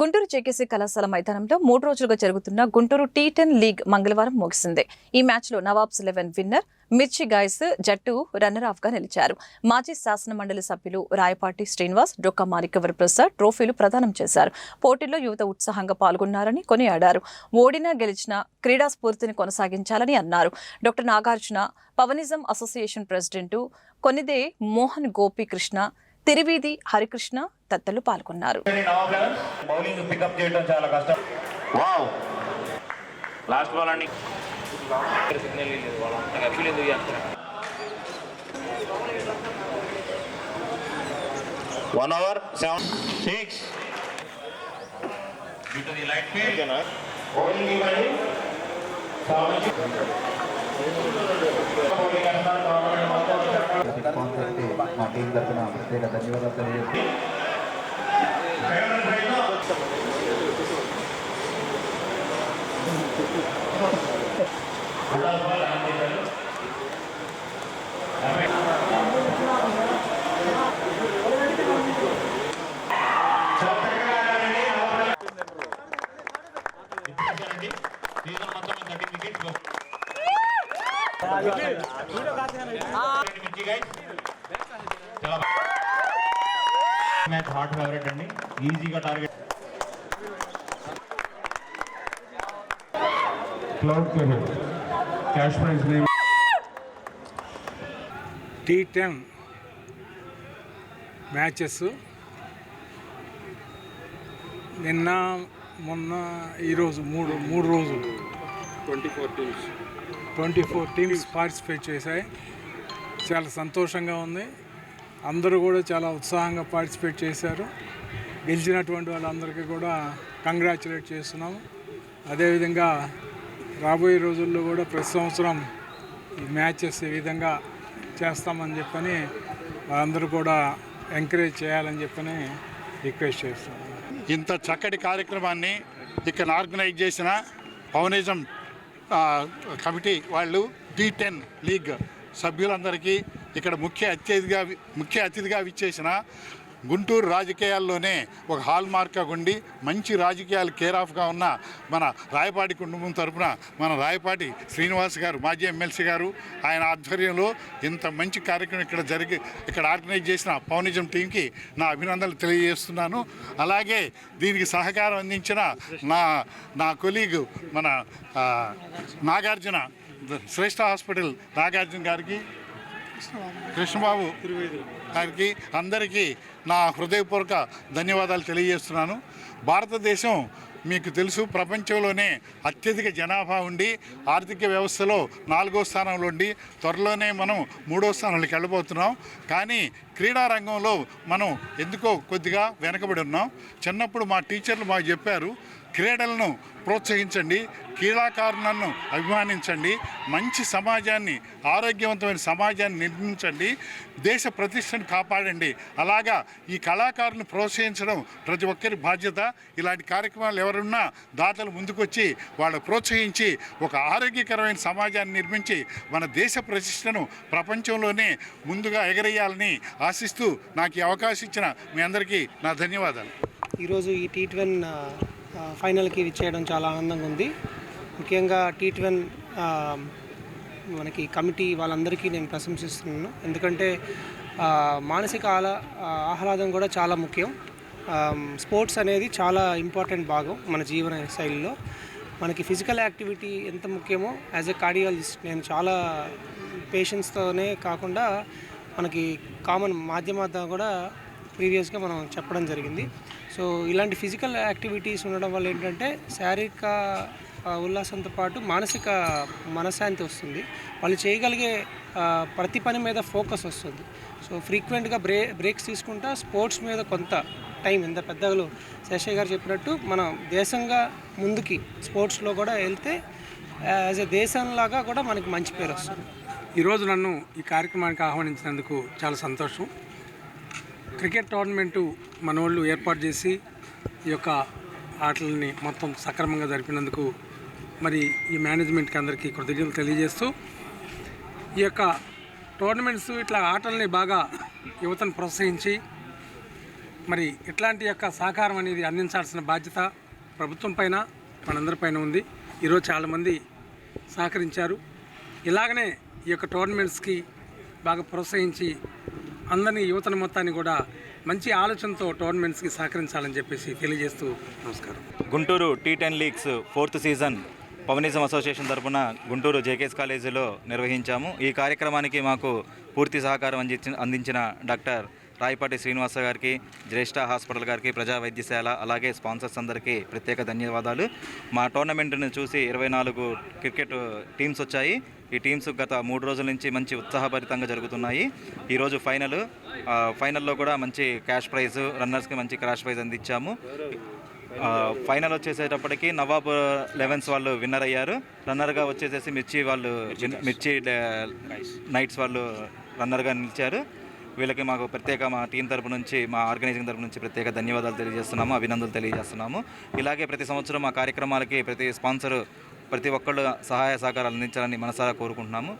Guntur JKC కళాశాల మైదానంలో మూడు రోజులుగా జరుగుతున్న గుంటూరు టీ టెన్ లీగ్ మంగళవారం ముగిసింది. ఈ మ్యాచ్లో Nawabs Eleven winner Mirchi Guys జట్టు రన్నర్ ఆఫ్గా నిలిచారు. మాజీ శాసన మండలి సభ్యులు రాయపాటి శ్రీనివాస్ డొక్క మాణిక్యవర ప్రసాద్ ట్రోఫీలు ప్రదానం చేశారు. పోటీల్లో యువత ఉత్సాహంగా పాల్గొన్నారని కొనియాడారు. ఓడినా గెలిచిన క్రీడా స్ఫూర్తిని కొనసాగించాలని అన్నారు. Doctor Nagarjuna Pawanism association president Konide Mohan Gopikrishna Tiriveedhi Harikrishna తదితరులు పాల్గొన్నారు. లాస్ట్ బాల్ అండి. Signal one hour seven six మా టీం తరఫున ప్రత్యేక ధన్యవాదాలు తెలియజేస్తున్నాను సీజన్ మొత్తం thirty wickets match hot favourite అండి. ఈజీగా టార్గెట్ క్లౌడ్ కోహెడ్ cash prize name T ten matches నిన్న మొన్న ఈరోజు మూడు మూడు రోజులు. Twenty four teams twenty four teams participate చేశాయి. చాలా సంతోషంగా ఉంది. అందరూ కూడా చాలా ఉత్సాహంగా పార్టిసిపేట్ చేశారు. గెలిచినటువంటి వాళ్ళందరికీ కూడా కంగ్రాచులేట్ చేస్తున్నాము. అదేవిధంగా రాబోయే రోజుల్లో కూడా ప్రతి సంవత్సరం ఈ మ్యాచెస్ ఈ విధంగా చేస్తామని చెప్పని వాళ్ళందరూ కూడా ఎంకరేజ్ చేయాలని చెప్పని రిక్వెస్ట్ చేస్తున్నాను ఇంత చక్కటి కార్యక్రమాన్ని ఇక్కడ ఆర్గనైజ్ చేసిన పవనిజం కమిటీ వాళ్ళు డి టెన్ లీగ్ సభ్యులందరికీ ఇక్కడ ముఖ్య అతిథిగా ముఖ్య అతిథిగా విచ్చేసిన గుంటూరు రాజకీయాల్లోనే ఒక హాల్ మార్క్గా ఉండి మంచి రాజకీయాలు కేర్ ఆఫ్గా ఉన్న మన రాయపాటి కుటుంబం తరఫున మన రాయపాటి శ్రీనివాస్ గారు మాజీ ఎమ్మెల్సీ గారు ఆయన ఆధ్వర్యంలో ఇంత మంచి కార్యక్రమం ఇక్కడ జరిగి ఇక్కడ ఆర్గనైజ్ చేసిన పౌనిజం టీంకి నా అభినందనలు తెలియజేస్తున్నాను. అలాగే దీనికి సహకారం అందించిన నా నా కొలీగు మన నాగార్జున శ్రేష్ఠ హాస్పిటల్ నాగార్జున గారికి కృష్ణబాబు గారికి అందరికీ నా హృదయపూర్వక ధన్యవాదాలు తెలియజేస్తున్నాను. భారతదేశం మీకు తెలుసు ప్రపంచంలోనే అత్యధిక జనాభా ఉండి ఆర్థిక వ్యవస్థలో నాలుగో స్థానంలో ఉండి త్వరలోనే మనం మూడో స్థానానికి వెళ్ళబోతున్నాం. కానీ క్రీడా రంగంలో మనం ఎందుకో కొద్దిగా వెనకబడి ఉన్నాం. చిన్నప్పుడు మా టీచర్లు మాకు చెప్పారు క్రీడలను ప్రోత్సహించండి క్రీడాకారులను అభిమానించండి మంచి సమాజాన్ని ఆరోగ్యవంతమైన సమాజాన్ని నిర్మించండి దేశ ప్రతిష్టను కాపాడండి. అలాగా ఈ కళాకారులను ప్రోత్సహించడం ప్రతి ఒక్కరి బాధ్యత. ఇలాంటి కార్యక్రమాలు ఎవరున్నా దాతలు ముందుకొచ్చి వాళ్ళు ప్రోత్సహించి ఒక ఆరోగ్యకరమైన సమాజాన్ని నిర్మించి మన దేశ ప్రతిష్టను ప్రపంచంలోనే ముందుగా ఎగరేయాలని ఆశిస్తూ నాకు ఈ అవకాశం ఇచ్చిన మీ అందరికీ నా ధన్యవాదాలు. ఈరోజు ఈ టీ ట్వెన్ ఫైనల్కి విచ్చేయడం చాలా ఆనందంగా ఉంది. ముఖ్యంగా టీ ట్వెన్ మనకి కమిటీ వాళ్ళందరికీ నేను ప్రశంసిస్తున్నాను. ఎందుకంటే మానసిక ఆలా ఆహ్లాదం కూడా చాలా ముఖ్యం. స్పోర్ట్స్ అనేది చాలా ఇంపార్టెంట్ భాగం మన జీవన శైలిలో. మనకి ఫిజికల్ యాక్టివిటీ ఎంత ముఖ్యమో యాజ్ ఎ కార్డియాలజిస్ట్ నేను చాలా పేషెంట్స్తోనే కాకుండా మనకి కామన్ మాధ్యమాత కూడా ప్రీవియస్గా మనం చెప్పడం జరిగింది. సో ఇలాంటి ఫిజికల్ యాక్టివిటీస్ ఉండడం వల్ల ఏంటంటే శారీరక ఉల్లాసంతో పాటు మానసిక మనశ్శాంతి వస్తుంది. వాళ్ళు చేయగలిగే ప్రతి పని మీద ఫోకస్ వస్తుంది. సో ఫ్రీక్వెంట్గా బ్రే బ్రేక్స్ తీసుకుంటా స్పోర్ట్స్ మీద కొంత టైం ఇంత పెద్దలు శేషయ్య గారు చెప్పినట్టు మనం దేశంగా ముందుకి స్పోర్ట్స్లో కూడా వెళ్తే యాజ్ ఎ దేశంలాగా కూడా మనకి మంచి పేరు వస్తుంది. ఈరోజు నన్ను ఈ కార్యక్రమానికి ఆహ్వానించినందుకు చాలా సంతోషం. క్రికెట్ టోర్నమెంటు మన వాళ్ళు ఏర్పాటు చేసి ఈ యొక్క ఆటలని మొత్తం సక్రమంగా జరిపినందుకు మరి ఈ మేనేజ్మెంట్కి అందరికీ కృతజ్ఞతలు తెలియజేస్తూ ఈ యొక్క టోర్నమెంట్స్ ఇట్లా ఆటల్ని బాగా యువతను ప్రోత్సహించి మరి ఇట్లాంటి యొక్క సహకారం అనేది అందించాల్సిన బాధ్యత ప్రభుత్వం పైన మనందరిపైన ఉంది. ఈరోజు చాలామంది సహకరించారు. ఇలాగనే ఈ యొక్క టోర్నమెంట్స్కి బాగా ప్రోత్సహించి అందరినీ యువతను మొత్తాన్ని కూడా మంచి ఆలోచనతో టోర్నమెంట్స్కి సహకరించాలని చెప్పేసి తెలియజేస్తూ నమస్కారం. Guntur T ten leagues fourth season Pawanism association తరఫున గుంటూరు జేకేఎస్ కాలేజీలో నిర్వహించాము. ఈ కార్యక్రమానికి మాకు పూర్తి సహకారం అందించిన అందించిన డాక్టర్ రాయపాటి శ్రీనివాస గారికి జ్యేష్ఠ హాస్పిటల్ గారికి ప్రజా వైద్యశాల అలాగే స్పాన్సర్స్ అందరికీ ప్రత్యేక ధన్యవాదాలు. మా టోర్నమెంట్ను చూసి ఇరవై నాలుగు క్రికెట్ టీమ్స్ వచ్చాయి. ఈ టీమ్స్ గత మూడు రోజుల నుంచి మంచి ఉత్సాహభరితంగా జరుగుతున్నాయి. ఈరోజు ఫైనల్ ఫైనల్లో కూడా మంచి క్యాష్ ప్రైజ్ రన్నర్స్కి మంచి క్యాష్ ప్రైజ్ అందించాము. ఫైనల్ వచ్చేసేటప్పటికి నవాబ్ లెవెన్స్ వాళ్ళు విన్నర్ అయ్యారు. రన్నర్గా వచ్చేసేసి మిర్చి వాళ్ళు మిర్చి నైట్స్ వాళ్ళు రన్నర్గా నిలిచారు. వీళ్ళకి మాకు ప్రత్యేక మా టీం తరపు నుంచి మా ఆర్గనైజింగ్ తరపు నుంచి ప్రత్యేక ధన్యవాదాలు తెలియజేస్తున్నాము అభినందనలు తెలియజేస్తున్నాము. ఇలాగే ప్రతి సంవత్సరం మా కార్యక్రమాలకి ప్రతి స్పాన్సర్ ప్రతి ఒక్కళ్ళు సహాయ సహకారాలు అందించాలని మనసారా కోరుకుంటున్నాము.